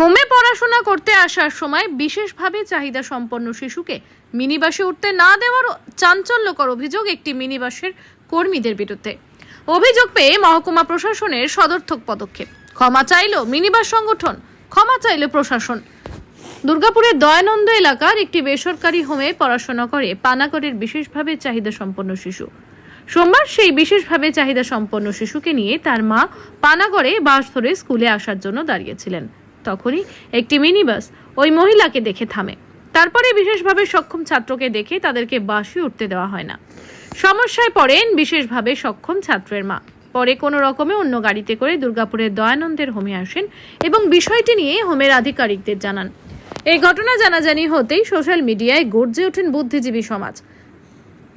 হোমে পড়াশোনা করতে আসার সময় বিশেষভাবে চাহিদা সম্পন্ন শিশুকে মিনিবাসে উঠতে না দেওয়ার চাঞ্চল্যকর অভিযোগ একটি মিনিবাসের কর্মীদের বিরুদ্ধে। অভিযোগ পেয়ে মহকুমা প্রশাসনের সদর্থক পদক্ষেপ। ক্ষমা চাইল মিনিবাস সংগঠন, ক্ষমা চাইল প্রশাসন। দুর্গাপুরের দয়ানন্দ এলাকার একটি বেসরকারি হোমে পড়াশোনা করে পানাগড়ের বিশেষভাবে চাহিদা সম্পন্ন শিশু। সোমবার সেই বিশেষভাবে চাহিদা সম্পন্ন শিশুকে নিয়ে তার মা পানাগড়ে বাস ধরে স্কুলে আসার জন্য দাঁড়িয়েছিলেন। তখনই একটি মিনি বাস ওই মহিলাকে দেখে থামে। তারপরে বিশেষভাবে সক্ষম ছাত্রকে দেখে তাদেরকে বাসে উঠতে দেওয়া হয় না। সমস্যায় পড়েন বিশেষভাবে সক্ষম ছাত্রের মা। পরে কোনো রকমে অন্য গাড়িতে করে দুর্গাপুরের দয়ানন্দের হোমে আসেন এবং বিষয়টি নিয়ে হোমের আধিকারিকদের জানান। এই ঘটনা জানাজানি হতেই সোশ্যাল মিডিয়ায় গর্জে ওঠেন বুদ্ধিজীবী সমাজ।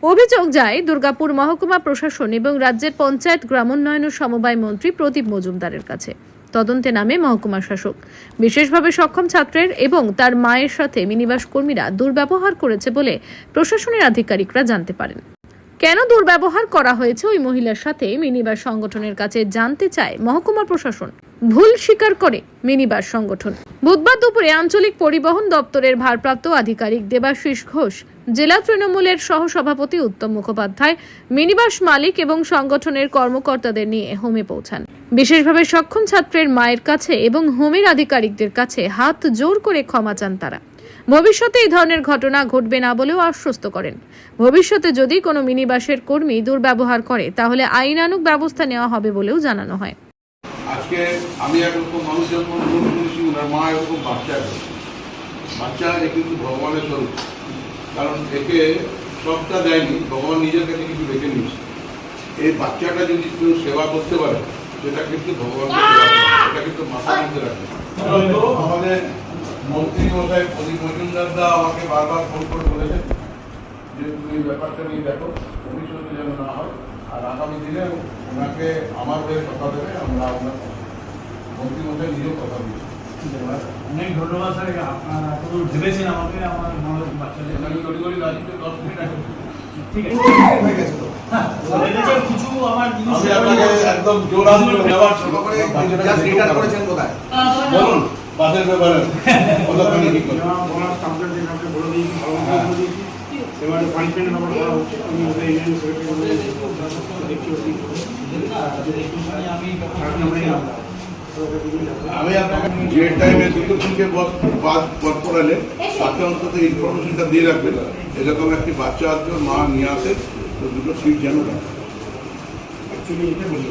অভিযোগ যায়, দুর্গাপুর মহকুমা প্রশাসন এবং রাজ্যের পঞ্চায়েত গ্রামোন্নয়ন ও সমবায় মন্ত্রী প্রদীপ মজুমদারের কাছে। তদন্তে নামে মহকুমা শাসক। বিশেষভাবে সক্ষম ছাত্রের এবং তার মায়ের সাথে মিনিবাস কর্মীরা দুর্ব্যবহার করেছে বলে প্রশাসনের আধিকারিকরা জানতে পারেন। কেন দুর্ব্যবহার করা হয়েছে ওই মহিলার সাথে? মিনিবাস সংগঠনের কাছে জানতে চায় মহকুমা প্রশাসন। ভুল স্বীকার করে মিনিবাস সংগঠন। বুধবার দুপুরে আঞ্চলিক পরিবহন দপ্তরের ভারপ্রাপ্ত আধিকারিক দেবাশিস ঘোষ জেলা তৃণমূলের সহসভাপতি উত্তম মুখোপাধ্যায়, মিনিবাস মালিক এবং সংগঠনের কর্মকর্তাদের নিয়ে হোমে পৌঁছান। বিশেষভাবে সক্ষম ছাত্রের মায়ের কাছে এবং হোমের আধিকারিকদের কাছে হাত জোর করে ক্ষমা চান তারা। ভবিষ্যতে এই ধরনের ঘটনা ঘটবে না বলেও আশ্বস্ত করেন। ভবিষ্যতে যদি কোনো মিনিবাসের কর্মী দুর্ব্যবহার করে, তাহলে আইনানুগ ব্যবস্থা নেওয়া হবে বলেও জানানো হয়। আজকে আমি একরকম মানুষ যখন মনে করেছি ওনার মা এরকম বাচ্চা বাচ্চা কিন্তু ভগবানের স্বরূপ। কারণ একে সবটা দেয়নি ভগবান নিজের কাছে কিছু রেখে নিয়েছে এই বাচ্চাটা যদি কেউ সেবা করতে পারে সেটা কিন্তু করে। এটা কিন্তু মাথার মধ্যে হয়তো আমাদের মন্ত্রী মশাই প্রদীপ মজুমদার দা আমাকে বারবার ফোন করে বলেছেন যে তুমি ব্যাপারটা নিয়ে দেখো ভবিষ্যতে যেন না হয় আর আগামী দিনে ওনাকে আমার হয়ে কথা দেবে আমরা ওনার মন্ত্রী মশাই নিজেও কথা দিয়েছি অনেক ধন্যবাদ স্যার আপনারা এত ভেবেছেন আমাকে আমার মনে বাচ্চাদের আমি করি করি রাজনীতি দশ মিনিট ঠিক আছে। হ্যাঁ, হয়ে গেছে, কিছু আমার জিনিস একদম জোরাল করে দেওয়ার ছোট করে জাস্ট রিটার্ন করেছেন কোথায় বলুন বাসের ব্যাপারে কতখানি কি করবেন? যেমন বোনাস কাউন্টার যে কাউকে বলে দিয়েছি ভালো মতো বলে এবারে পানিশমেন্ট ব্যাপার করা হচ্ছে। আমি ওদের ইউনিয়ন সেক্রেটারি বলে দেখছি আমি আমরা আমি আপনাকে যে টাইমে দুটো তিনটে বস করালে তাকে অন্তত ইনফরমেশনটা দিয়ে রাখবেন এরকম একটি বাচ্চা আছে মা নিয়ে আসে তো দুটো সিট যেন রাখে। অ্যাকচুয়ালি এটা বলি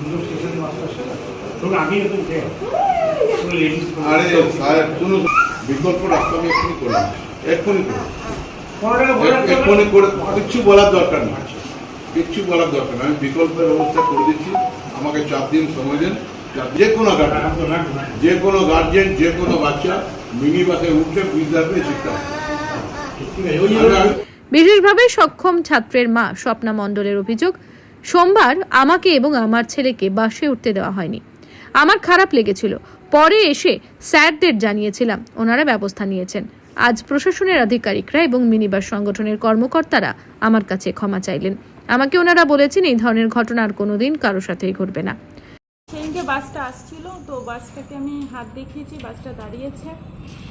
দুটো স্টেশনে মাস্টার সেটা ধরুন এরকম আরে কোনো বিকল্প রাস্তা আমি এক্ষুনি করে দিচ্ছি। এক্ষুনি করে পনেরো টাকা বলে রাখতে হবে। এক্ষুনি করে কিচ্ছু বলার দরকার নেই কিচ্ছু বলার দরকার নেই আমি বিকল্পের ব্যবস্থা করে দিচ্ছি। আমাকে চার দিন সময় দেন। যে কোনো গার্জেন। যে কোনো গার্জেন যে কোনো বাচ্চা মিনি বাসে উঠলে পারবে শিক্ষা বিশেষভাবে সক্ষম ছাত্রের মা স্বপ্না মণ্ডলের অভিযোগ সোমবার আমাকে এবং আমার ছেলেকে বাসে উঠতে দেওয়া হয়নি। আমার খারাপ লেগেছিল। পরে এসে স্যারদের জানিয়েছিলাম ওনারা ব্যবস্থা নিয়েছেন। আজ প্রশাসনের আধিকারিকরা এবং মিনিবাস সংগঠনের কর্মকর্তারা আমার কাছে ক্ষমা চাইলেন। আমাকে ওনারা বলেছেন এই ধরনের ঘটনা আর কোনোদিন কারও সাথেই ঘটবে না। বাসটা আসছিল তো বাসটাকে আমি হাত দেখিয়েছি বাসটা দাঁড়িয়েছে।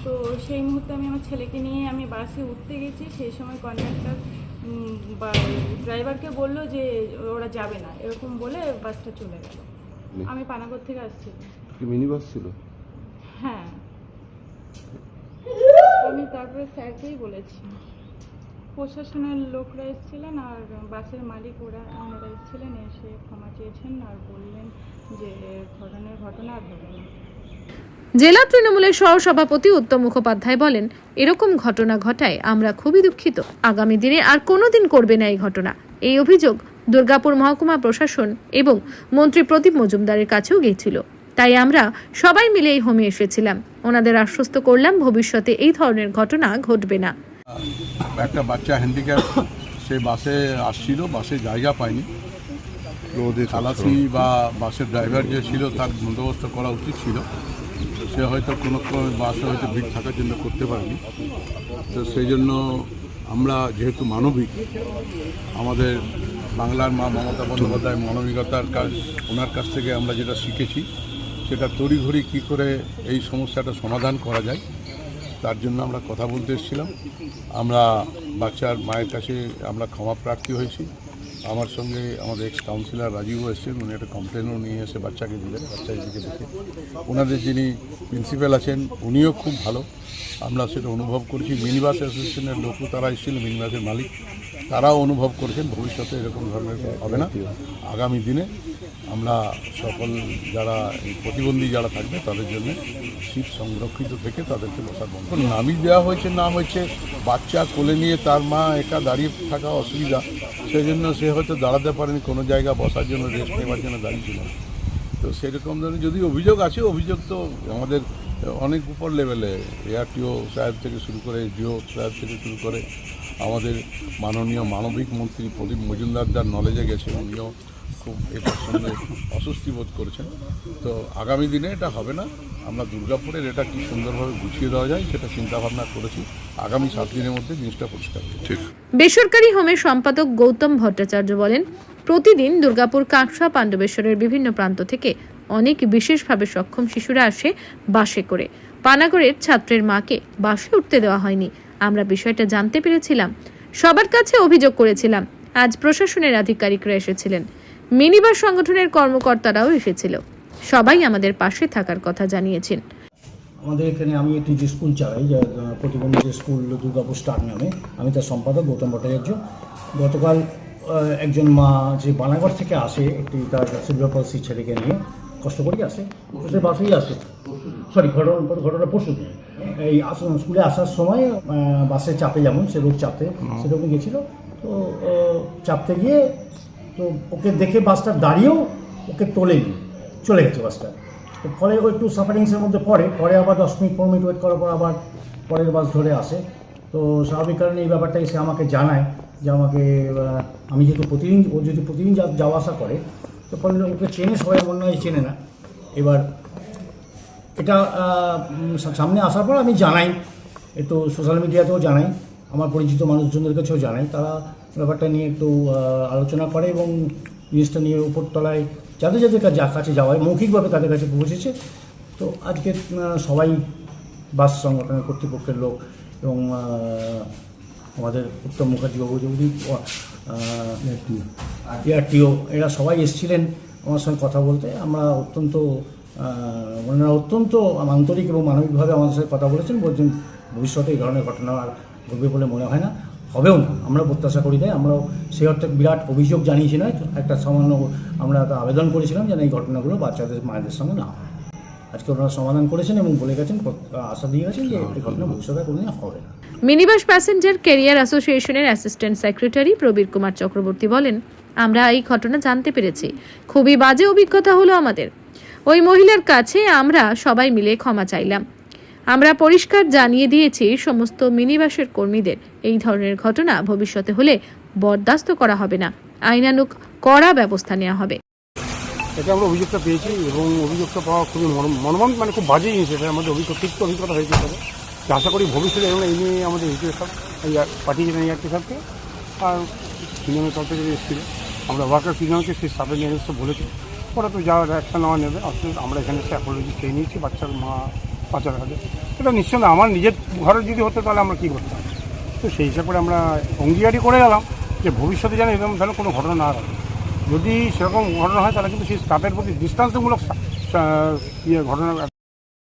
তো সেই মুহূর্তে আমি আমার ছেলেকে নিয়ে আমি বাসে উঠতে গেছি। সেই সময় কন্ডাক্টর বা ড্রাইভারকে বলল যে ওরা যাবে না এরকম বলে বাসটা চলে গেল। আমি পানাগড় থেকে আসছি। মিনি বাস ছিল? হ্যাঁ। আমি তারপরে স্যারকেই বলেছি। প্রশাসনের লোকরা এসেছিলেন আর বাসের মালিক ওরা, ওনারা এসেছিলেন, এসে ক্ষমা চেয়েছেন আর বললেন যে ধরনের ঘটনা আর হবে না। জেলা তৃণমূলের সহসভাপতি উত্তম মুখোপাধ্যায় বলেন, এরকম ঘটনা ঘটায় আমরা খুবই দুঃখিত। আগামী দিনে আর কোনোদিন করবে না এই ঘটনা। এই অভিযোগ দুর্গাপুর মহকুমা প্রশাসন এবং মন্ত্রী প্রদীপ মজুমদারের কাছেও গিয়েছিল। তাই আমরা সবাই মিলে এই হোমে এসেছিলাম। ওনাদের আশ্বস্ত করলাম ভবিষ্যতে এই ধরনের ঘটনা ঘটবে না। একটা বাচ্চা হ্যান্ডিক্যাপ সে বাসে আসছিল বাসে জায়গা পায়নি। খালাসি বা বাসের ড্রাইভার যে ছিল তার বন্দোবস্ত করা উচিত ছিল। সে হয়তো কোনো কোনো বাসে হয়তো ভিড় থাকার জন্য করতে পারেনি। তো সেই জন্য আমরা যেহেতু মানবিক আমাদের বাংলার মা মমতা বন্দ্যোপাধ্যায় মানবিকতার কাজ ওনার কাছ থেকে আমরা যেটা শিখেছি সেটা তড়িঘড়ি কী করে এই সমস্যাটা সমাধান করা যায় তার জন্য আমরা কথা বলতে এসেছিলাম। আমরা বাচ্চার মায়ের কাছে আমরা ক্ষমা প্রার্থী হয়েছি। আমার সঙ্গে আমাদের এক্স কাউন্সিলর রাজীবও এসেছেন, উনি একটা কমপ্লেনও নিয়ে এসে বাচ্চাকে দিলেন বাচ্চা এদিকে দেখে। ওনাদের যিনি প্রিন্সিপাল আছেন, উনিও খুব ভালো। আমরা সেটা অনুভব করছি। মিনিবাস অ্যাসোসিয়েশনের লোকও তারা এসেছিল, মিনিবাসের মালিক। তারাও অনুভব করছেন, ভবিষ্যতে এরকম ধরনের হবে না। আগামী দিনে আমরা সকল যারা প্রতিবন্ধী যারা থাকবে তাদের জন্য সিট সংরক্ষিত থেকে তাদেরকে বসার বন্ধ। নামিয়ে দেওয়া হয়েছে, না হয়েছে, বাচ্চা কোলে নিয়ে তার মা একা দাঁড়িয়ে থাকা অসুবিধা সেই জন্য সে হয়তো দাঁড়াতে পারেনি, কোনো জায়গা বসার জন্য রেস্ট নেওয়ার জন্য দাঁড়িয়েছিল। তো সেরকম ধরনের যদি অভিযোগ আছে, অভিযোগ তো আমাদের অনেক উপর লেভেলে এআরটিও সাহেব থেকে শুরু করে জিও সাহেব থেকে শুরু করে, আমাদের মাননীয় মানবিক মন্ত্রী প্রদীপ মজুমদার যার নলেজে গেছে, উনিও খুব এটার সঙ্গে অস্বস্তি বোধ করেছেন। তো আগামী দিনে এটা হবে না। আমরা দুর্গাপুরের এটা কি সুন্দরভাবে গুছিয়ে দেওয়া যায় সেটা চিন্তাভাবনা করেছি। আগামী সাত দিনের মধ্যে জিনিসটা পরিষ্কার ঠিক। বেসরকারি হোমের সম্পাদক গৌতম ভট্টাচার্য বলেন প্রতিদিন দুর্গাপুর কাঁকসা পাণ্ডবেশ্বরের বিভিন্ন প্রান্ত থেকে অনেক বিশেষভাবে সক্ষম শিশুরা আসে বাসে করে। পানাগড়ের ছাত্রের মাকে বাসে উঠতে দেওয়া হয়নি। আমরা বিষয়টা জানতে পেরেছিলাম। সবার কাছে অভিযোগ করেছিলাম। আজ প্রশাসনের আধিকারিকরা এসেছিলেন। মিনিবাস সংগঠনের কর্মকর্তারাও এসেছিল। সবাই আমাদের পাশে থাকার কথা জানিয়েছেন। আমাদের এখানে আমি একটি যে স্কুল চালাই যা প্রতিবন্ধী যে স্কুল দুর্গাপুর স্টার নামে আমি তার সম্পাদক গৌতম ভট্টাচার্য। গতকাল একজন মা যে বানাগড় থেকে আসে একটি তার সিলভার পলসি ছেলেকে নিয়ে কষ্ট করেই আসে সে বাসেই আসে। সরি ঘটনা ঘটনা পরশু দিন। এই স্কুলে আসার সময় বাসে চাপে যেমন সে রোজ চাপতে সেরকম গেছিল। তো চাপতে গিয়ে তো ওকে দেখে বাসটা দাঁড়িয়েও ওকে তোলেনি চলে গেছে বাসটা। তো ফলে ও একটু সাফারিংসের মধ্যে পড়ে, পরে আবার দশ মিনিট, পনেরো মিনিট ওয়েট করার পর আবার পরের বাস ধরে আসে। তো স্বাভাবিক কারণে এই ব্যাপারটাই সে আমাকে জানায় যে আমাকে আমি যেহেতু প্রতিদিন, ও যদি প্রতিদিন যাওয়া আসা করে, তো ফলে ওকে চেনে, সবাই মনে হয় চেনে না। এবার এটা সামনে আসার পর আমি জানাই একটু সোশ্যাল মিডিয়াতেও জানাই, আমার পরিচিত মানুষজনদের কাছেও জানাই, তারা ব্যাপারটা নিয়ে একটু আলোচনা করে এবং জিনিসটা নিয়ে উপর তলায় যাদের যাদের কাছে যাওয়ায় মৌখিকভাবে তাদের কাছে পৌঁছেছে। তো আজকে সবাই বাস সংগঠনের কর্তৃপক্ষের লোক এবং আমাদের উত্তম মুখার্জি বাবু যদি এআরটিও, এরা সবাই এসেছিলেন আমার সঙ্গে কথা বলতে। আমরা অত্যন্ত ওনারা অত্যন্ত আন্তরিক এবং মানবিকভাবে আমাদের সাথে কথা বলেছেন। বলছেন, ভবিষ্যতে এই ধরনের ঘটনা আর ঘটবে বলে মনে হয় না। হবেও না। আমরা প্রত্যাশা করি তাই আমরাও সেই অর্থে বিরাট অভিযোগ জানিয়েছি নয়, একটা সামান্য আমরা আবেদন করেছিলাম যেন এই ঘটনাগুলো বাচ্চাদের, মায়েদের সঙ্গে না হয়। আজকে ওনারা সমাধান করেছেন এবং বলে গেছেন আশা দিয়ে গেছেন যে এই ঘটনা ভবিষ্যতে কোনোদিন হবে না। মিনিবাস প্যাসেঞ্জার ক্যারিয়ার অ্যাসোসিয়েশনের অ্যাসিস্ট্যান্ট সেক্রেটারি প্রবীর কুমার চক্রবর্তী বলেন, আমরা এই ঘটনা জানতে পেরেছি। খুবই বাজে অভিজ্ঞতা হলো আমাদের। ওই মহিলার কাছে আমরা সবাই মিলে ক্ষমা চাইলাম। আমরা পরিষ্কার জানিয়ে দিয়েছি সমস্ত মিনিবাসের কর্মীদের, এই ধরনের ঘটনা ভবিষ্যতে হলে বরদাস্ত করা হবে না। আইনানুক কড়া ব্যবস্থা নেওয়া হবে। এটা আমরা অভিযোগটা পেয়েছি এবং অভিযোগটা পাওয়া খুবই মর্ম- মর্মন মানে খুব বাজে জিনিস এটা। আমাদের অভিজ্ঞতা তিক্ত অভিজ্ঞতা হয়েছে তবে আশা করি ভবিষ্যতে এবং এই নিয়ে আমাদের ইউটিউ সব পাঠিয়েছেন এই সাহেবকে আর সিনেমের তরফ এসেছিল। আমরা ওয়ার্কার সিনেমাকে সেই স্টাফের নিয়ে এসে বলেছি। ওরা তো যা অ্যাকশন নেওয়া নেবে। আমরা এখানে এসে অ্যাপোলজি চেয়ে নিয়েছি। বাচ্চার মা বাচ্চার কাছে এটা নিশ্চয় না আমার নিজের ঘরে যদি হতো তাহলে আমরা কী করতাম? তো সেই হিসাব করে আমরা অঙ্গীকারই করে গেলাম যে ভবিষ্যতে যেন এরকম ধরনের কোনো ঘটনা না ঘটে। যদি সেরকম ঘটনা হয় তাহলে কিন্তু সেই স্টাফের প্রতি দৃষ্টান্তমূলক ইয়ে ঘটনা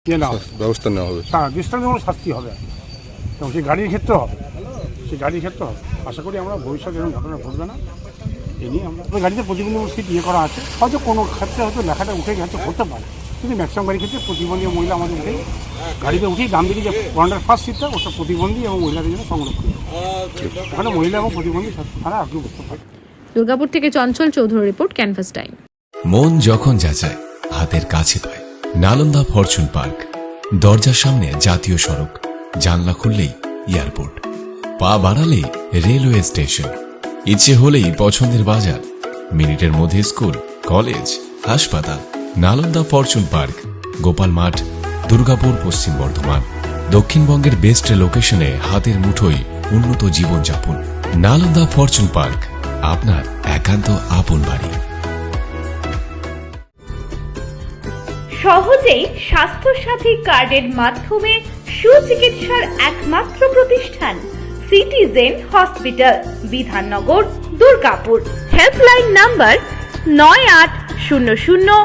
ইয়ে না হবে। ব্যবস্থা নেওয়া হবে। হ্যাঁ দৃষ্টান্তমূলক শাস্তি হবে। এবং সেই গাড়ির ক্ষেত্রে হবে। সেই গাড়ির ক্ষেত্রে হবে। আশা করি আমরা ভবিষ্যতে এরকম ঘটনা ঘটবে না। এই নিয়ে আমরা গাড়িতে প্রতিবন্ধী সিট ইয়ে করা আছে। হয়তো কোনো ক্ষেত্রে হয়তো লেখাটা উঠে গেছে হতে পারে। কিন্তু ম্যাক্সিমাম গাড়ির ক্ষেত্রে প্রতিবন্ধী মহিলা আমাদের উঠেই গাড়িতে উঠেই ডান দিকে যে ফ্রন্টের ফার্স্ট সিটটা ওটা প্রতিবন্ধী এবং মহিলাদের জন্য সংরক্ষণ ওখানে মহিলা এবং প্রতিবন্ধী ছাড়া আপনি বুঝতে পারেন দুর্গাপুর থেকে Chanchal Chowdhury report canvas time. মন যখন যাচায় হাতের কাছে পায়। Nalanda fortune park. দরজার সামনে জাতীয় সড়ক। জানলা খুললেই এয়ারপোর্ট। পা বাড়ালেই রেলওয়ে স্টেশন। ইচ্ছে হলেই পছন্দের বাজার। মিনিটের মধ্যে স্কুল কলেজ হাসপাতাল। নালন্দা ফরচুন পার্ক, গোপাল মাঠ, দুর্গাপুর, পশ্চিম বর্ধমান। দক্ষিণবঙ্গের বেস্ট লোকেশনে হাতের মুঠোয় উন্নত জীবনযাপন। নালন্দা ফরচুন পার্ক, আপনার একান্ত আপন বাড়ি। সহজ সহজেই স্বাস্থ্যসাথী কার্ডের মাধ্যমে সুচিকিৎসার একমাত্র প্রতিষ্ঠান citizen hospital Bidhannagar, Durgapur. Helpline number নয় আট শূন্য শূন্য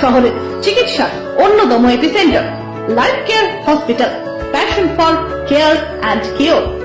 শহরের চিকিৎসার অন্যতম epicentre life care hospital passion for care and cure.